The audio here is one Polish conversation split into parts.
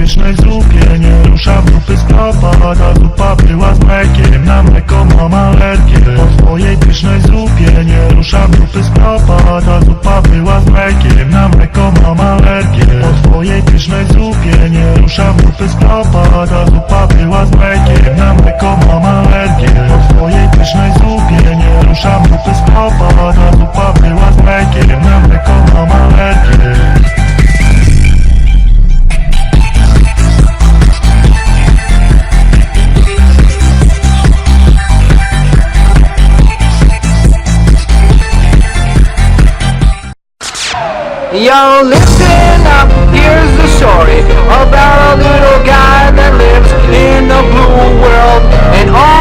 pysznej zupie Nie ruszam dupy z propa Ta zupa była z mlekiem Na mleko mam alergię. Po twojej pysznej zupie Nie ruszam dupy z propa Ta zupa była z mlekiem Na mleko mam alergię. Po twojej pysznej zupie Nie ruszam dupy z propa Ta zupa była z mlekiem Na mleko mam alergię. Po twojej pysznej zupie Nie ruszam Yo, listen up, here's the story about a little guy that lives in a blue world. And all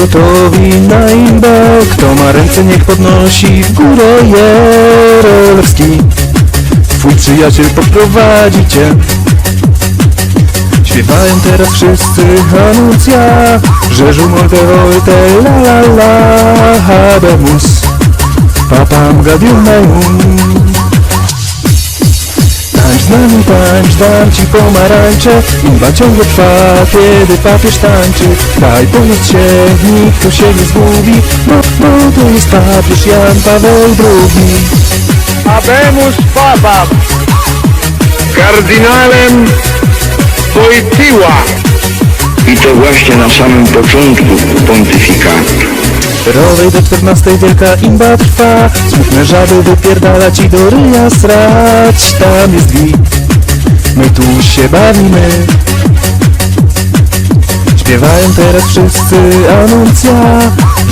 gotowi na imbę Kto ma ręce niech podnosi w górę Jerolewski Twój przyjaciel poprowadzi cię. Śpiewają teraz wszyscy Anucja Rzeżu molte volte la la la Habemus. Papam gadium meum z nami, tańcz, dam ci pomarańcze Imba ciągle trwa, kiedy papież tańczy Daj pomóc się, nikt tu się nie zgubi Bo, bo tu jest papież Jan Paweł II Habemus Papam, kardynałem Wojtyła. I to właśnie na samym początku pontyfikatu. Rowej do 14 wielka imba trwa. Smutne żaby wypierdalać i do ryja srać. Tam jest git, my tu się bawimy. Śpiewają teraz wszyscy Anuncja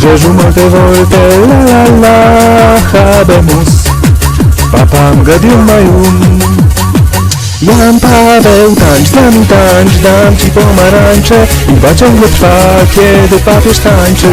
Rzeżu molte volte la la la Habemus. Papam gadium majum. Jan Paweł, tańcz z nami, tańcz, dam ci pomarańcze. Imba ciągle trwa, kiedy papież tańczy